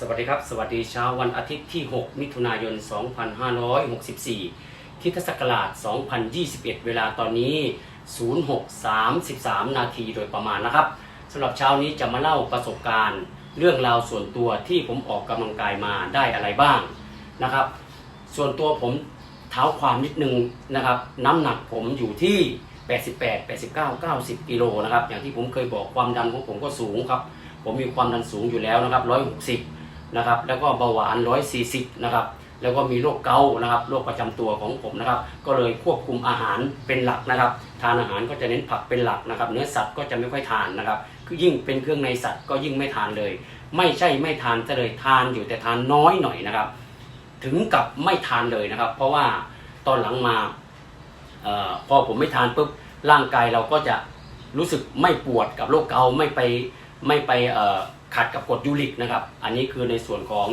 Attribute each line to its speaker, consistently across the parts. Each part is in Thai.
Speaker 1: สวัสดีครับ สวัสดีเช้าวันอาทิตย์ที่ 6 มิถุนายน 2564คริสตศักราช 2021 เวลาตอนนี้ 0633 นาทีโดยประมาณนะครับสำหรับเช้านี้จะมาเล่าประสบการณ์ เรื่องราวส่วนตัวที่ผมออกกำลังกายมาได้อะไรบ้างนะครับ ส่วนตัวผมเท้าความนิดนึงนะครับ น้ำหนักผมอยู่ที่ 88 89 90 กิโลนะครับ อย่างที่ผมเคยบอกความดันของผมก็สูงครับ ผมมีความดันสูงอยู่แล้วนะครับ 160 นะครับ แล้วก็เบาหวาน 140 นะครับ แล้วก็มีโรคเกาต์นะครับ โรคประจำตัวของผมนะครับ ก็เลยควบคุมอาหารเป็นหลักนะครับ ทานอาหารก็จะเน้นผักเป็นหลักนะครับ เนื้อสัตว์ก็จะไม่ค่อยทานนะครับ คือยิ่งเป็นเครื่องในสัตว์ก็ยิ่งไม่ทานเลย ไม่ใช่ไม่ทานซะเลยทานอยู่แต่ทานน้อยหน่อยนะครับ ถึงกับไม่ทานเลยนะครับ เพราะว่าตอนหลังมาออพอผมไม่ทานปุ๊บร่างกายเราก็จะรู้สึกไม่ปวดกับโรคเกาต์ไม่ไป ไม่ไปขัดกับกรดยูริกนะครับ อันนี้คือในส่วนของ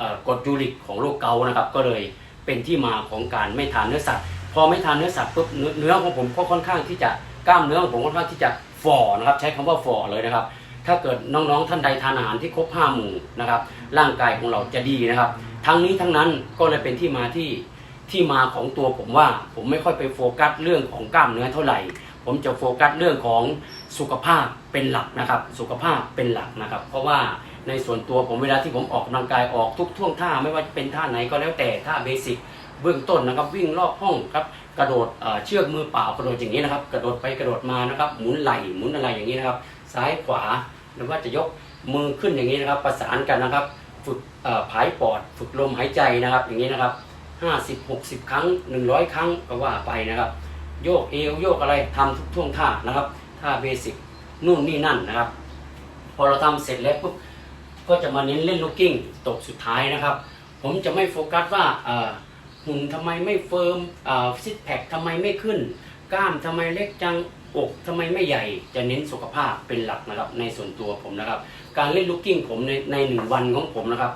Speaker 1: อกรดยูริกของโรคเกาต์นะครับ ก็เลยเป็นที่มาของการไม่ทานเนื้อสัตว์ พอไม่ทานเนื้อสัตว์ปุ๊บเนื้อของผมก็ค่อนข้างที่จะกล้ามเนื้อของผมค่อนข้างที่จะฝ่อนะครับ ใช้คำว่าฝ่อเลยนะครับ ถ้าเกิดน้องๆท่านใดทานอาหารที่ครบห้าหมู่นะครับ ร่างกายของเราจะดีนะครับ ทั้งนี้ทั้งนั้นก็เลยเป็นที่มาที่ที่มาของตัวผมว่าผมไม่ค่อยไปโฟกัสเรื่องของกล้ามเนื้อเท่าไหร่ผมจะโฟกัสเรื่องของสุขภาพเป็นหลักนะครับ สุขภาพเป็นหลักนะครับ เพราะว่าในส่วนตัวผมเวลาที่ผมออกกำลังกายออกทุกท่วงท่าไม่ว่าจะเป็นท่าไหนก็แล้วแต่ท่าเบสิกเบื้องต้นนะครับวิ่งรอบห้องครับกระโดดเชือกมือเปล่ากระโดดอย่างนี้นะครับ กระโดดไปกระโดดมานะครับ หมุนไหล่หมุนอะไรอย่างนี้นะครับ ซ้ายขวาหรือว่าจะยกมือขึ้นอย่างนี้นะครับ ประสานกันนะครับ ฝึกผายปอด ฝึกลมหายใจนะครับ อย่างนี้นะครับ 50 60 ครั้ง 100 ครั้งก็ว่าไปนะครับ โยกเอวโยกอะไรทำทุกท่วงท่านะครับท่าเบสิกนู่นนี่นั่นนะครับ พอเราทำเสร็จแล้วปุ๊บก็จะมาเน้นเล่นลูกกิ้งตกสุดท้ายนะครับ ผมจะไม่โฟกัสว่าหุ่นทำไมไม่เฟิร์มซิทแพคทำไมไม่ขึ้น กล้ามทำไมเล็กจังอกทำไมไม่ใหญ่จะเน้นสุขภาพเป็นหลักนะครับในส่วนตัวผมนะครับ การเล่นลูกกิ้งผมในในหนึ่งวันของผมนะครับ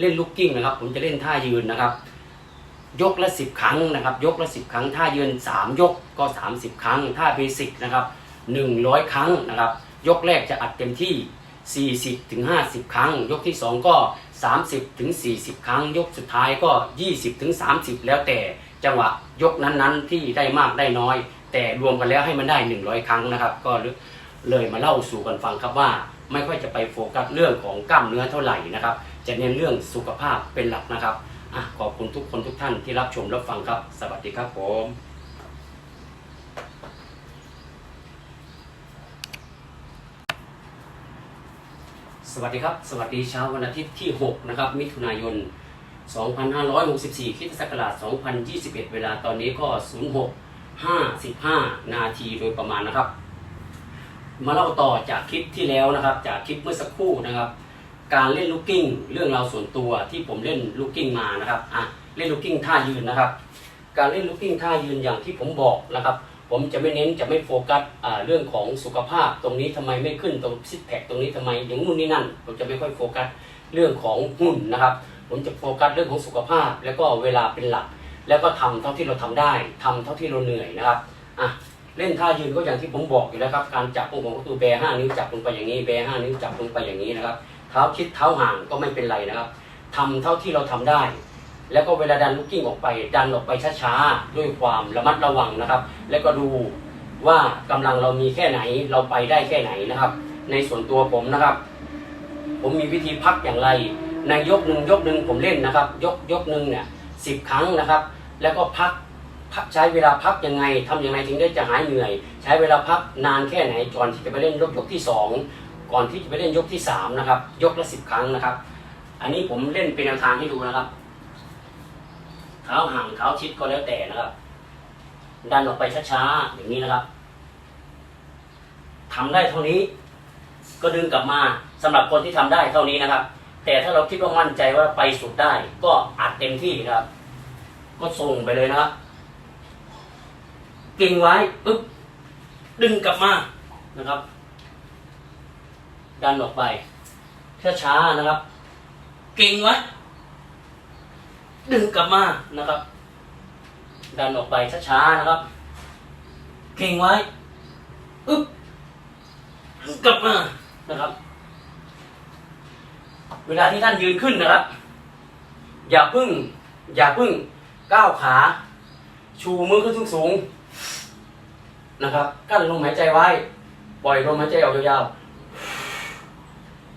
Speaker 1: เล่นลูกกิ้งนะครับ ผมจะเล่นท่ายืนนะครับ ยกละสิบครั้งนะครับ ยกละสิบครั้งท่ายืนสามยกก็สามสิบครั้งท่าเบสิกนะครับหนึ่งร้อยครั้งนะครับ ยกแรกจะอัดเต็มที่40ถึง50ครั้ง ยกที่2ก็30ถึง40ครั้ง ยกสุดท้ายก็20ถึง30แล้วแต่จังหวะยกนั้นๆ ที่ได้มากได้น้อย แต่รวมกันแล้วให้มันได้100ครั้งนะครับ ก็เลยมาเล่าสู่กันฟังครับว่าไม่ค่อยจะไปโฟกัสเรื่องของกล้ามเนื้อเท่าไหร่นะครับ จะเน้นเรื่องสุขภาพเป็นหลักนะครับ อะขอบคุณทุกคนทุกท่านที่รับชมรับฟังครับ สวัสดีครับผมสวัสดีครับ สวัสดีเช้าวันอาทิตย์ที่ 6 นะครับ มิถุนายน 2564คริสตศักราช2021 เวลาตอนนี้ก็ 06 55 นาทีโดยประมาณนะครับ มาเล่าต่อจากคลิปที่แล้วนะครับ จากคลิปเมื่อสักครู่นะครับ การเล่นลูกกิ้งเรื่องราวส่วนตัวที่ผมเล่นลูกกิ้งมานะครับอะเล่นลูกกิ้งท่ายืนนะครับ การเล่นลูกกิ้งท่ายืนอย่างที่ผมบอกนะครับ ผมจะไม่เน้นจะไม่โฟกัสเรื่องของสุขภาพตรงนี้ทำไมไม่ขึ้นตรงซิกแพคตรงนี้ทำไมอย่างนู่นนี่นั่น ผมจะไม่ค่อยโฟกัสเรื่องของหุ่นนะครับ ผมจะโฟกัสเรื่องของสุขภาพ แล้วก็เวลาเป็นหลัก แล้วก็ทำเท่าที่เราทำได้ทำเท่าที่เราเหนื่อยนะครับอะเล่นท่ายืนก็อย่างที่ผมบอกอยู่แล้วครับ การจับของผมก็คือแบห้านิ้วจับลงไปอย่างนี้แบห้านิ้วจับลงไปอย่างนี้นะครับ เท้าชิดเท้าห่างก็ไม่เป็นไรนะครับทำเท่าที่เราทำได้ แล้วก็เวลาดันลูกกิ้งออกไป ดันออกไปช้าๆด้วยความระมัดระวังนะครับ แล้วก็ดูว่ากำลังเรามีแค่ไหนเราไปได้แค่ไหนนะครับ ในส่วนตัวผมนะครับ ผมมีวิธีพักอย่างไร ในยกหนึ่งยกหนึ่งผมเล่นนะครับ ยกยกหนึ่งเนี่ยสิบครั้งนะครับ แล้วก็พักพักใช้เวลาพักยังไงทำยังไงถึงได้จะหายเหนื่อย ใช้เวลาพักนานแค่ไหนก่อนที่จะไปเล่นยกยกที่สอง ก่อนที่จะไปเล่นยกที่สามนะครับ ยกละสิบครั้งนะครับ อันนี้ผมเล่นเป็นแนวทางให้ดูนะครับ เท้าห่างเท้าชิดก็แล้วแต่นะครับ ดันออกไปช้าๆอย่างนี้นะครับทำได้เท่านี้ ก็ดึงกลับมาสำหรับคนที่ทำได้เท่านี้นะครับ แต่ถ้าเราคิดว่ามั่นใจว่าไปสุดได้ ก็อัดเต็มที่นะครับ ก็ส่งไปเลยนะครับเก่งไว้ปึ๊บดึงกลับมานะครับ ดันออกไปช้าๆนะครับ เก่งไว้ดึงกลับมานะครับ ดันออกไปช้าๆนะครับ เก่งไว้อึ๊บดึงกลับมานะครับ เวลาที่ท่านยืนขึ้นนะครับ อย่าพึ่ง อย่าพึ่งก้าวขา ชูมือขึ้นสูงสูงๆนะครับกั้นลมหายใจไว้ ปล่อยลมหายใจออกยาวๆ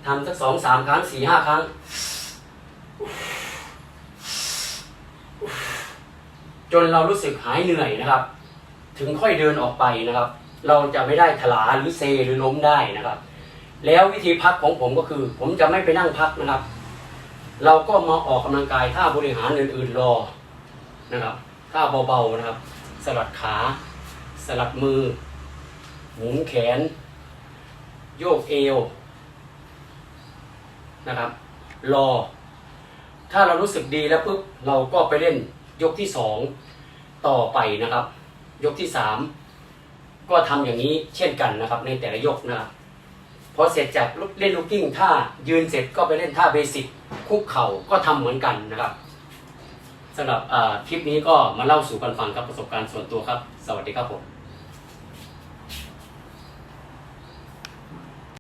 Speaker 1: ทำสักสองสามครั้งสี่ห้าครั้ง จนเรารู้สึกหายเหนื่อยนะครับ ถึงค่อยเดินออกไปนะครับ เราจะไม่ได้ถลาหรือเซหรือล้มได้นะครับ แล้ววิธีพักของผมก็คือ ผมจะไม่ไปนั่งพักนะครับ เราก็มาออกกำลังกายท่าบริหารอื่น ๆรอนะครับท่าเบาๆนะครับ สลัดขาสลัดมือหมุนแขน โยกเอว นะครับ รอ ถ้าเรารู้สึกดีแล้วปุ๊บเราก็ไปเล่นยกที่สองต่อไปนะครับ ยกที่สามก็ทำอย่างนี้เช่นกันนะครับ ในแต่ละยกนะครับพอเสร็จจากเล่นลูกกิ้งท่ายืนเสร็จก็ไปเล่นท่าเบสิกคุกเข่าก็ทำเหมือนกันนะครับสำหรับคลิปนี้ก็มาเล่าสู่กันฟังกับประสบการณ์ส่วนตัวครับ สวัสดีครับผม